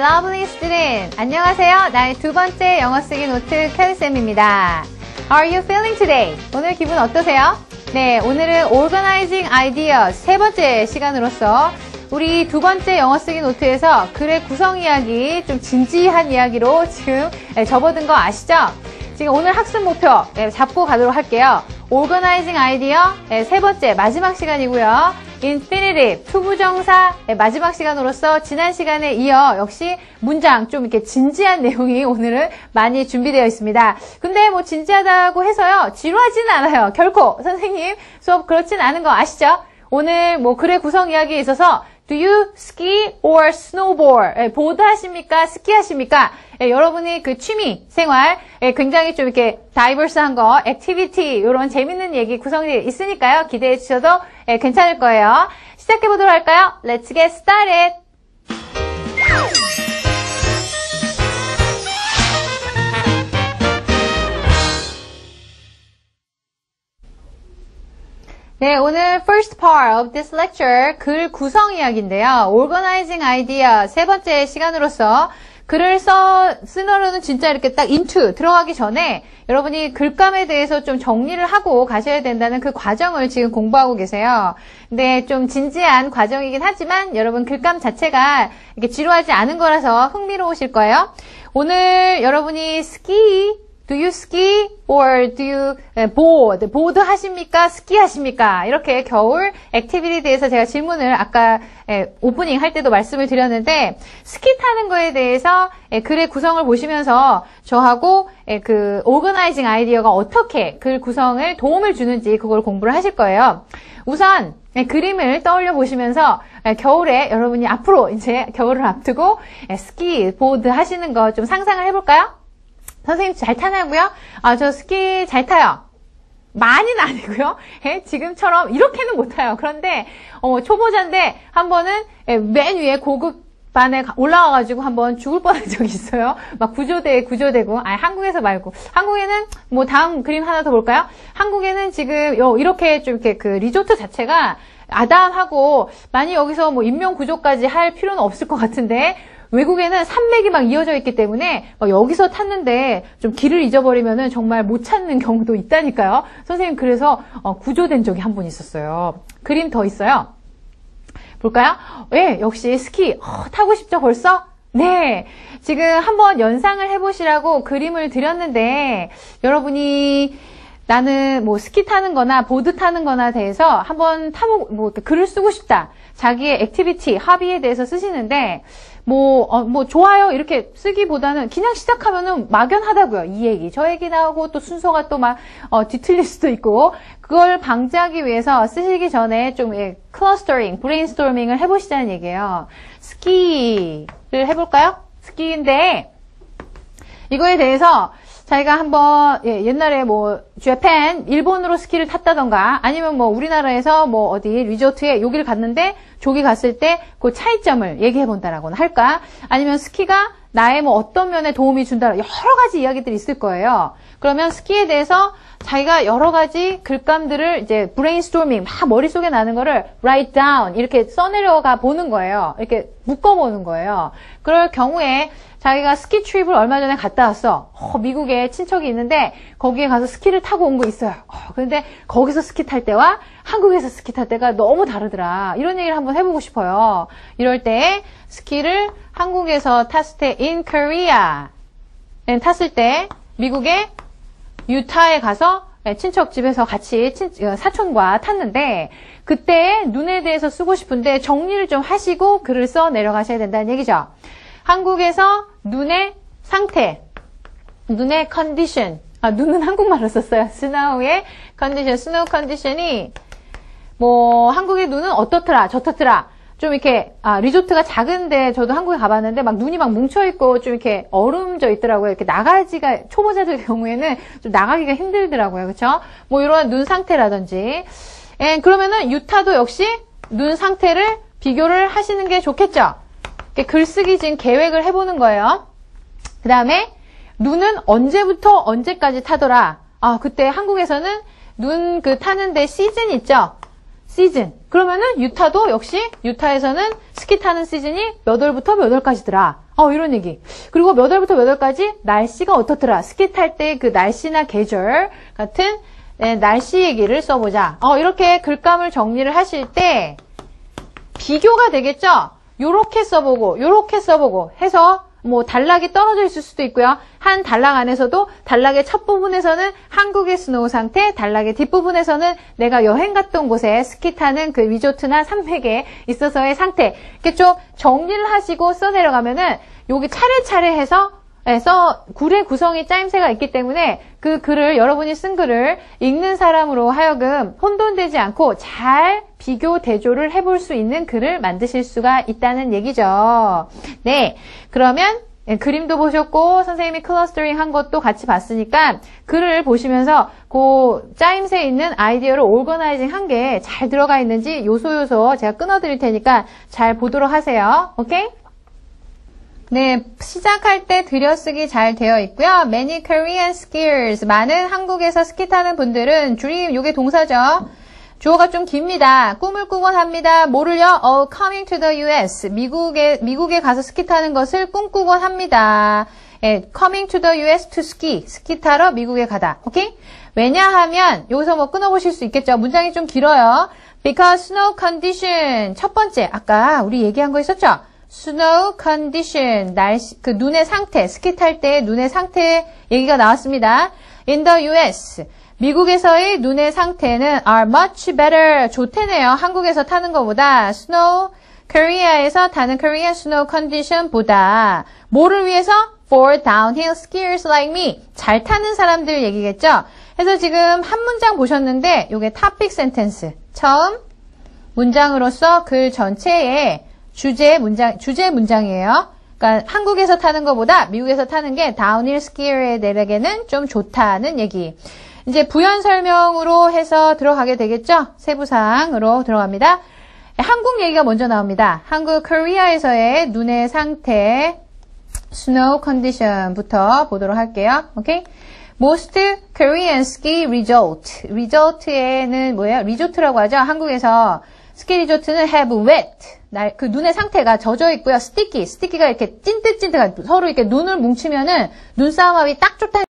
lovely student. 안녕하세요. 나의 두 번째 영어 쓰기 노트. How are you feeling today? 오늘 기분 어떠세요? 네, 오늘은 organizing ideas 세 번째 시간으로서 우리 두 번째 영어 쓰기 노트에서 글의 구성 이야기, 좀 진지한 이야기로 지금 접어든 거 아시죠? 지금 오늘 학습 목표 잡고 가도록 할게요. organizing idea 세 번째 마지막 시간이고요. Infinitive, 투부정사 마지막 시간으로서 지난 시간에 이어 역시 문장 좀 이렇게 진지한 내용이 오늘은 많이 준비되어 있습니다. 근데 뭐 진지하다고 해서요. 지루하지는 않아요. 결코 선생님 수업 그렇진 않은 거 아시죠? 오늘 뭐 글의 구성 이야기에 있어서 Do you ski or snowboard? 예, 보드 하십니까? 스키 하십니까? 예, 여러분이 그 취미 생활 예, 굉장히 좀 이렇게 다이버스한 거, 액티비티 이런 재밌는 얘기 구성이 있으니까요. 기대해 주셔도 예, 괜찮을 거예요. 시작해 보도록 할까요? Let's get started. 네, 오늘 first part of this lecture 글 구성 이야기인데요. organizing idea 세 번째 시간으로서 글을 써, 쓰느라는 진짜 이렇게 딱 into 들어가기 전에 여러분이 글감에 대해서 좀 정리를 하고 가셔야 된다는 그 과정을 지금 공부하고 계세요. 근데 좀 진지한 과정이긴 하지만 여러분 글감 자체가 이렇게 지루하지 않은 거라서 흥미로우실 거예요. 오늘 여러분이 스키 Do you ski or do you board? 보드 하십니까? 스키 하십니까? 이렇게 겨울 액티비티에 대해서 제가 질문을 아까 오프닝 할 때도 말씀을 드렸는데 스키 타는 거에 대해서 글의 구성을 보시면서 저하고 그 오거나이징 아이디어가 어떻게 글 구성을 도움을 주는지 그걸 공부를 하실 거예요. 우선 그림을 떠올려 보시면서 겨울에 여러분이 앞으로 이제 겨울을 앞두고 스키, 보드 하시는 거 좀 상상을 해볼까요? 선생님 잘 타냐고요? 아, 저 스키 잘 타요. 많이는 아니고요. 예, 지금처럼 이렇게는 못 타요. 그런데 어, 초보자인데 한 번은 예, 맨 위에 고급 반에 올라와가지고 한번 죽을 뻔한 적이 있어요. 막 구조대 구조되고. 아 한국에서 말고 한국에는 뭐 다음 그림 하나 더 볼까요? 한국에는 지금 이렇게 좀 이렇게 그 리조트 자체가 아담하고 많이 여기서 뭐 인명 구조까지 할 필요는 없을 것 같은데 외국에는 산맥이 막 이어져 있기 때문에 여기서 탔는데 좀 길을 잊어버리면 정말 못 찾는 경우도 있다니까요. 선생님 그래서 어, 구조된 적이 한 번 있었어요. 그림 더 있어요. 볼까요? 예, 역시 스키 어, 타고 싶죠 벌써? 네. 지금 한번 연상을 해보시라고 그림을 드렸는데 여러분이 나는 뭐 스키 타는 거나 보드 타는 거나 대해서 한번 타보, 뭐 글을 쓰고 싶다. 자기의 액티비티, 합의에 대해서 쓰시는데 뭐, 어, 뭐, 좋아요. 이렇게 쓰기보다는 그냥 시작하면은 막연하다고요. 이 얘기, 저 얘기 나오고 또 순서가 또 막, 어, 뒤틀릴 수도 있고, 그걸 방지하기 위해서 쓰시기 전에 좀, 예, 클러스터링, 브레인스토밍을 해보시자는 얘기예요. 스키를 해볼까요? 스키인데, 이거에 대해서 자기가 한번 예, 옛날에 뭐 재팬 일본으로 스키를 탔다던가 아니면 뭐 우리나라에서 뭐 어디 리조트에 여기를 갔는데 저기 갔을 때 그 차이점을 얘기해 본다라고는 할까? 아니면 스키가 나의 뭐 어떤 면에 도움이 준다 여러 가지 이야기들이 있을 거예요. 그러면 스키에 대해서 자기가 여러 가지 글감들을 이제 브레인스토밍 막 머릿속에 나는 거를 write down 이렇게 써내려가 보는 거예요. 이렇게 묶어 보는 거예요. 그럴 경우에 자기가 스키 트립을 얼마 전에 갔다 왔어. 어, 미국에 친척이 있는데 거기에 가서 스키를 타고 온 거 있어요. 어, 그런데 거기서 스키 탈 때와 한국에서 스키 탈 때가 너무 다르더라. 이런 얘기를 한번 해보고 싶어요. 이럴 때 스키를 한국에서 탔을 때 in Korea 탔을 때 미국의 유타에 가서 친척 집에서 같이 친, 어, 사촌과 탔는데 그때 눈에 대해서 쓰고 싶은데 정리를 좀 하시고 글을 써 내려가셔야 된다는 얘기죠. 한국에서 눈의 상태, 눈의 컨디션, 아, 눈은 한국말로 썼어요. 스노우의 컨디션, 스노우 컨디션이 뭐 한국의 눈은 어떻더라, 저떻더라. 좀 이렇게 아, 리조트가 작은데 저도 한국에 가봤는데 막 눈이 막 뭉쳐 있고 좀 이렇게 얼음져 있더라고요. 이렇게 나가지가 초보자들 경우에는 좀 나가기가 힘들더라고요. 그렇죠? 뭐 이런 눈 상태라든지. 에, 예, 그러면은 유타도 역시 눈 상태를 비교를 하시는 게 좋겠죠. 글쓰기 지금 계획을 해보는 거예요. 그 다음에 눈은 언제부터 언제까지 타더라. 아, 그때 한국에서는 눈 그 타는데 시즌 있죠? Season. 그러면은 유타도 역시 유타에서는 스키 타는 시즌이 몇 월부터 몇 월까지더라. 어, 이런 얘기. 그리고 몇 월부터 몇 월까지 날씨가 어떻더라. 스키 탈 때 그 날씨나 계절 같은 네, 날씨 얘기를 써보자. 어, 이렇게 글감을 정리를 하실 때 비교가 되겠죠? 요렇게 써보고, 요렇게 써보고 해서 뭐 단락이 떨어져 있을 수도 있고요. 한 단락 안에서도 단락의 첫 부분에서는 한국의 스노우 상태, 단락의 뒷부분에서는 내가 여행 갔던 곳에 스키 타는 그 리조트나 산맥에 있어서의 상태. 이렇게 좀 정리를 하시고 써 내려가면은 여기 차례차례 해서 써 글의 구성이 짜임새가 있기 때문에 그 글을 여러분이 쓴 글을 읽는 사람으로 하여금 혼돈되지 않고 잘 비교 대조를 해볼 수 있는 글을 만드실 수가 있다는 얘기죠. 네, 그러면 예, 그림도 보셨고 선생님이 클러스터링 한 것도 같이 봤으니까 글을 보시면서 그 짜임새 있는 아이디어를 오거나이징 한 게 잘 들어가 있는지 요소 요소 제가 끊어드릴 테니까 잘 보도록 하세요. 오케이? 네, 시작할 때 들여쓰기 잘 되어 있고요. Many Korean skiers. 많은 한국에서 스키 타는 분들은 dream, 요게 동사죠. 주어가 좀 깁니다. 꿈을 꾸곤 합니다. 뭐를요? Oh, coming to the US. 미국에, 미국에 가서 스키 타는 것을 꿈꾸곤 합니다. 예, coming to the US to ski. 스키 타러 미국에 가다. 오케이? 왜냐하면, 여기서 뭐 끊어보실 수 있겠죠. 문장이 좀 길어요. Because snow condition. 첫 번째, 아까 우리 얘기한 거 있었죠? Snow condition, 날씨, 그 눈의 상태, 스키 탈 때 눈의 상태 얘기가 나왔습니다. In the US, 미국에서의 눈의 상태는 are much better, 좋대네요. 한국에서 타는 것보다 snow, 코리아에서 타는 Korean snow condition보다 뭐를 위해서? For downhill skiers like me. 잘 타는 사람들 얘기겠죠? 그래서 지금 한 문장 보셨는데 이게 topic sentence. 처음 문장으로서 글 전체에 주제 문장, 주제 문장이에요. 그러니까 한국에서 타는 것보다 미국에서 타는 게 다운힐 스키어들에게는 좀 좋다는 얘기. 이제 부연 설명으로 해서 들어가게 되겠죠? 세부사항으로 들어갑니다. 한국 얘기가 먼저 나옵니다. 한국 코리아에서의 눈의 상태, snow condition부터 보도록 할게요. 오케이? Most Korean ski resort. resort에는 뭐예요? 리조트라고 하죠. 한국에서 스키 리조트는 have wet. 날, 그 눈의 상태가 젖어 있고요. 스티키, 스티키가 이렇게 찐득찐득한, 서로 이렇게 눈을 뭉치면은 눈싸움하기 딱 좋다.